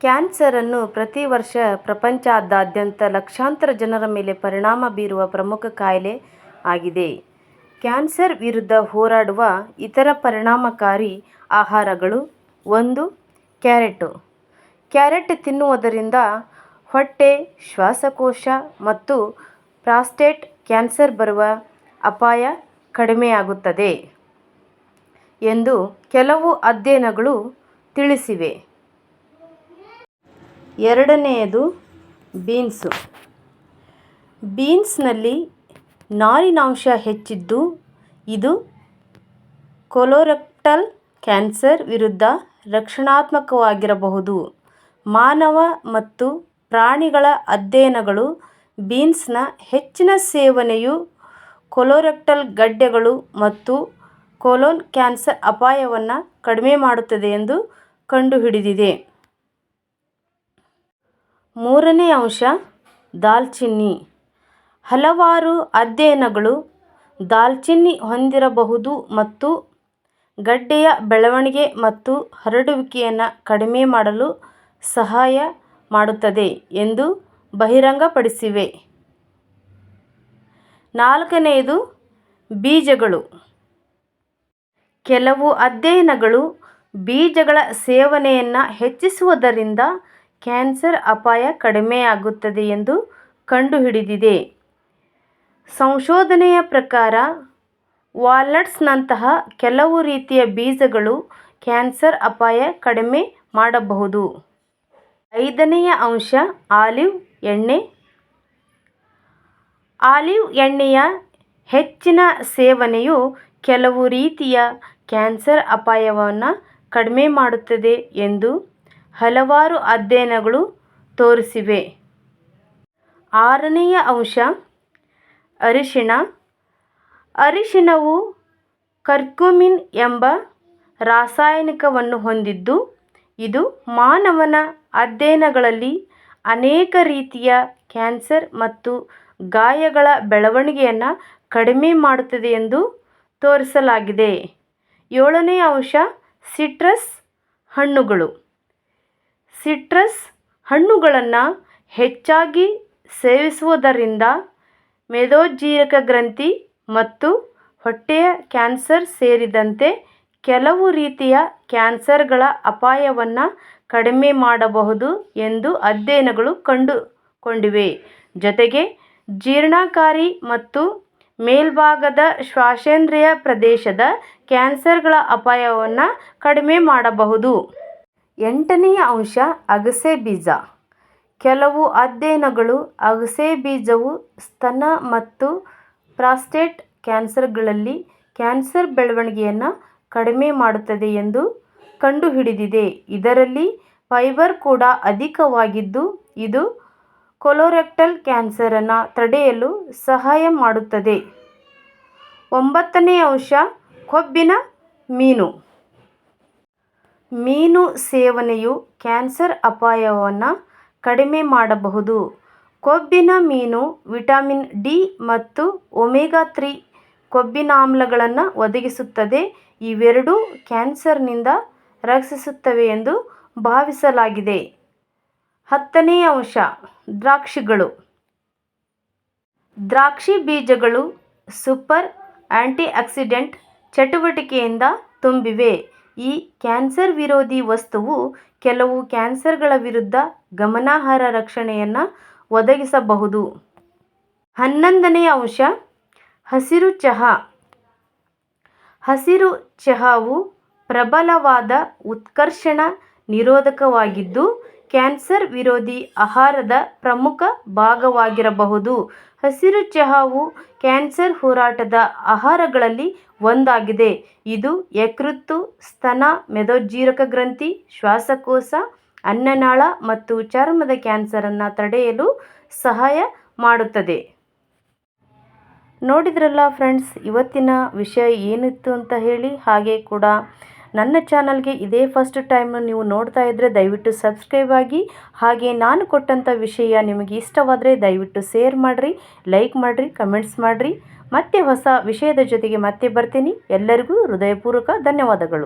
ಕ್ಯಾನ್ಸರನ್ನು ಪ್ರತಿ ವರ್ಷ ಪ್ರಪಂಚದಾದ್ಯಂತ ಲಕ್ಷಾಂತರ ಜನರ ಮೇಲೆ ಪರಿಣಾಮ ಬೀರುವ ಪ್ರಮುಖ ಕಾಯಿಲೆ ಆಗಿದೆ. ಕ್ಯಾನ್ಸರ್ ವಿರುದ್ಧ ಹೋರಾಡುವ ಇತರ ಪರಿಣಾಮಕಾರಿ ಆಹಾರಗಳು ಒಂದು ಕ್ಯಾರೆಟ್. ಕ್ಯಾರೆಟ್ ತಿನ್ನುವುದರಿಂದ ಹೊಟ್ಟೆ, ಶ್ವಾಸಕೋಶ ಮತ್ತು ಪ್ರಾಸ್ಟೇಟ್ ಕ್ಯಾನ್ಸರ್ ಬರುವ ಅಪಾಯ ಕಡಿಮೆಯಾಗುತ್ತದೆ ಎಂದು ಕೆಲವು ಅಧ್ಯಯನಗಳು ತಿಳಿಸಿವೆ. ಎರಡನೆಯದು ಬೀನ್ಸು ಬೀನ್ಸ್ನಲ್ಲಿ ನಾರಿನಾಂಶ ಹೆಚ್ಚಿದ್ದು, ಇದು ಕೊಲೊರೆಕ್ಟಲ್ ಕ್ಯಾನ್ಸರ್ ವಿರುದ್ಧ ರಕ್ಷಣಾತ್ಮಕವಾಗಿರಬಹುದು. ಮಾನವ ಮತ್ತು ಪ್ರಾಣಿಗಳ ಅಧ್ಯಯನಗಳು ಬೀನ್ಸ್ನ ಹೆಚ್ಚಿನ ಸೇವನೆಯು ಕೊಲೊರೆಕ್ಟಲ್ ಗಡ್ಡೆಗಳು ಮತ್ತು ಕೊಲೊನ್ ಕ್ಯಾನ್ಸರ್ ಅಪಾಯವನ್ನು ಕಡಿಮೆ ಮಾಡುತ್ತದೆ ಎಂದು ಕಂಡುಹಿಡಿದಿದೆ. ಮೂರನೇ ಅಂಶ, ದಾಲ್ಚಿನ್ನಿ. ಹಲವಾರು ಅಧ್ಯಯನಗಳು ದಾಲ್ಚಿನ್ನಿ ಹೊಂದಿರಬಹುದು ಮತ್ತು ಗಡ್ಡೆಯ ಬೆಳವಣಿಗೆ ಮತ್ತು ಹರಡುವಿಕೆಯನ್ನು ಕಡಿಮೆ ಮಾಡಲು ಸಹಾಯ ಮಾಡುತ್ತದೆ ಎಂದು ಬಹಿರಂಗಪಡಿಸಿವೆ. ನಾಲ್ಕನೆಯದು ಬೀಜಗಳು. ಕೆಲವು ಅಧ್ಯಯನಗಳು ಬೀಜಗಳ ಸೇವನೆಯನ್ನು ಹೆಚ್ಚಿಸುವುದರಿಂದ ಕ್ಯಾನ್ಸರ್ ಅಪಾಯ ಕಡಿಮೆಯಾಗುತ್ತದೆ ಎಂದು ಕಂಡುಹಿಡಿದಿದೆ. ಸಂಶೋಧನೆಯ ಪ್ರಕಾರ, ವಾಲ್ನಟ್ಸ್ನಂತಹ ಕೆಲವು ರೀತಿಯ ಬೀಜಗಳು ಕ್ಯಾನ್ಸರ್ ಅಪಾಯ ಕಡಿಮೆ ಮಾಡಬಹುದು. ಐದನೆಯ ಅಂಶ ಆಲಿವ್ ಎಣ್ಣೆ. ಆಲಿವ್ ಎಣ್ಣೆಯ ಹೆಚ್ಚಿನ ಸೇವನೆಯು ಕೆಲವು ರೀತಿಯ ಕ್ಯಾನ್ಸರ್ ಅಪಾಯವನ್ನು ಕಡಿಮೆ ಮಾಡುತ್ತದೆ ಎಂದು ಹಲವಾರು ಅಧ್ಯಯನಗಳು ತೋರಿಸಿವೆ. ಆರನೆಯ ಅಂಶ ಅರಿಶಿಣ. ಅರಿಶಿಣವು ಕರ್ಕುಮಿನ್ ಎಂಬ ರಾಸಾಯನಿಕವನ್ನು ಹೊಂದಿದ್ದು, ಇದು ಮಾನವನ ಅಧ್ಯಯನಗಳಲ್ಲಿ ಅನೇಕ ರೀತಿಯ ಕ್ಯಾನ್ಸರ್ ಮತ್ತು ಗಾಯಗಳ ಬೆಳವಣಿಗೆಯನ್ನು ಕಡಿಮೆ ಮಾಡುತ್ತದೆ ಎಂದು ತೋರಿಸಲಾಗಿದೆ. ಏಳನೆಯ ಅಂಶ ಸಿಟ್ರಸ್ ಹಣ್ಣುಗಳು. ಸಿಟ್ರಸ್ ಹಣ್ಣುಗಳನ್ನು ಹೆಚ್ಚಾಗಿ ಸೇವಿಸುವುದರಿಂದ ಮೇದೋಜ್ಜೀರಕ ಗ್ರಂಥಿ ಮತ್ತು ಹೊಟ್ಟೆಯ ಕ್ಯಾನ್ಸರ್ ಸೇರಿದಂತೆ ಕೆಲವು ರೀತಿಯ ಕ್ಯಾನ್ಸರ್ಗಳ ಅಪಾಯವನ್ನು ಕಡಿಮೆ ಮಾಡಬಹುದು ಎಂದು ಅಧ್ಯಯನಗಳು ಕಂಡುಕೊಂಡಿವೆ. ಜೊತೆಗೆ, ಜೀರ್ಣಕಾರಿ ಮತ್ತು ಮೇಲ್ಭಾಗದ ಶ್ವಾಸೇಂದ್ರಿಯ ಪ್ರದೇಶದ ಕ್ಯಾನ್ಸರ್ಗಳ ಅಪಾಯವನ್ನು ಕಡಿಮೆ ಮಾಡಬಹುದು. ಎಂಟನೆಯ ಅಂಶ ಅಗಸೆ ಬೀಜ. ಕೆಲವು ಅಧ್ಯಯನಗಳು ಅಗಸೆ ಬೀಜವು ಸ್ತನ ಮತ್ತು ಪ್ರಾಸ್ಟೇಟ್ ಕ್ಯಾನ್ಸರ್ಗಳಲ್ಲಿ ಕ್ಯಾನ್ಸರ್ ಬೆಳವಣಿಗೆಯನ್ನು ಕಡಿಮೆ ಮಾಡುತ್ತದೆ ಎಂದು ಕಂಡುಹಿಡಿದಿದೆ. ಇದರಲ್ಲಿ ಫೈಬರ್ ಕೂಡ ಅಧಿಕವಾಗಿದ್ದು, ಇದು ಕೊಲೊರೆಕ್ಟಲ್ ಕ್ಯಾನ್ಸರನ್ನು ತಡೆಯಲು ಸಹಾಯ ಮಾಡುತ್ತದೆ. ಒಂಬತ್ತನೇ ಅಂಶ ಕೊಬ್ಬಿನ ಮೀನು. ಮೀನು ಸೇವನೆಯು ಕ್ಯಾನ್ಸರ್ ಅಪಾಯವನ್ನು ಕಡಿಮೆ ಮಾಡಬಹುದು. ಕೊಬ್ಬಿನ ಮೀನು ವಿಟಮಿನ್ ಡಿ ಮತ್ತು ಒಮೆಗಾ-ತ್ರೀ ಕೊಬ್ಬಿನಾಮ್ಲಗಳನ್ನು ಒದಗಿಸುತ್ತದೆ, ಇವೆರಡೂ ಕ್ಯಾನ್ಸರ್ನಿಂದ ರಕ್ಷಿಸುತ್ತವೆ ಎಂದು ಭಾವಿಸಲಾಗಿದೆ. ಹತ್ತನೆಯ ಅಂಶ ದ್ರಾಕ್ಷಿಗಳು. ದ್ರಾಕ್ಷಿ ಬೀಜಗಳು ಸೂಪರ್ ಆಂಟಿಆಕ್ಸಿಡೆಂಟ್ ಚಟುವಟಿಕೆಯಿಂದ ತುಂಬಿವೆ. ಈ ಕ್ಯಾನ್ಸರ್ ವಿರೋಧಿ ವಸ್ತುವು ಕೆಲವು ಕ್ಯಾನ್ಸರ್ಗಳ ವಿರುದ್ಧ ಗಮನಾರ್ಹ ರಕ್ಷಣೆಯನ್ನು ಒದಗಿಸಬಹುದು. ಹನ್ನೊಂದನೆಯ ಅಂಶ ಹಸಿರು ಚಹಾ. ಹಸಿರು ಚಹಾವು ಪ್ರಬಲವಾದ ಉತ್ಕರ್ಷಣ ನಿರೋಧಕವಾಗಿದ್ದು, ಕ್ಯಾನ್ಸರ್ ವಿರೋಧಿ ಆಹಾರದ ಪ್ರಮುಖ ಭಾಗವಾಗಿರಬಹುದು. ಹಸಿರು ಚಹಾವು ಕ್ಯಾನ್ಸರ್ ಹೋರಾಟದ ಆಹಾರಗಳಲ್ಲಿ ಒಂದಾಗಿದೆ, ಇದು ಯಕೃತ್ತು, ಸ್ತನ, ಮೆದೋಜ್ಜೀರಕ ಗ್ರಂಥಿ, ಶ್ವಾಸಕೋಶ, ಅನ್ನನಾಳ ಮತ್ತು ಚರ್ಮದ ಕ್ಯಾನ್ಸರನ್ನು ತಡೆಯಲು ಸಹಾಯ ಮಾಡುತ್ತದೆ. ನೋಡಿದ್ರಲ್ಲ ಫ್ರೆಂಡ್ಸ್ ಇವತ್ತಿನ ವಿಷಯ ಏನಿತ್ತು ಅಂತ ಹೇಳಿ. ಹಾಗೆ ಕೂಡ ನನ್ನ ಚಾನಲ್ಗೆ ಇದೇ ಫಸ್ಟ್ ಟೈಮ್ ನೀವು ನೋಡ್ತಾ ಇದ್ದರೆ ದಯವಿಟ್ಟು ಸಬ್ಸ್ಕ್ರೈಬ್ ಆಗಿ. ಹಾಗೆ ನಾನು ಕೊಟ್ಟಂಥ ವಿಷಯ ನಿಮಗೆ ಇಷ್ಟವಾದರೆ ದಯವಿಟ್ಟು ಶೇರ್ ಮಾಡಿರಿ, ಲೈಕ್ ಮಾಡಿರಿ, ಕಮೆಂಟ್ಸ್ ಮಾಡಿರಿ. ಮತ್ತೆ ಹೊಸ ವಿಷಯದ ಜೊತೆಗೆ ಮತ್ತೆ ಬರ್ತೀನಿ. ಎಲ್ಲರಿಗೂ ಹೃದಯಪೂರ್ವಕ ಧನ್ಯವಾದಗಳು.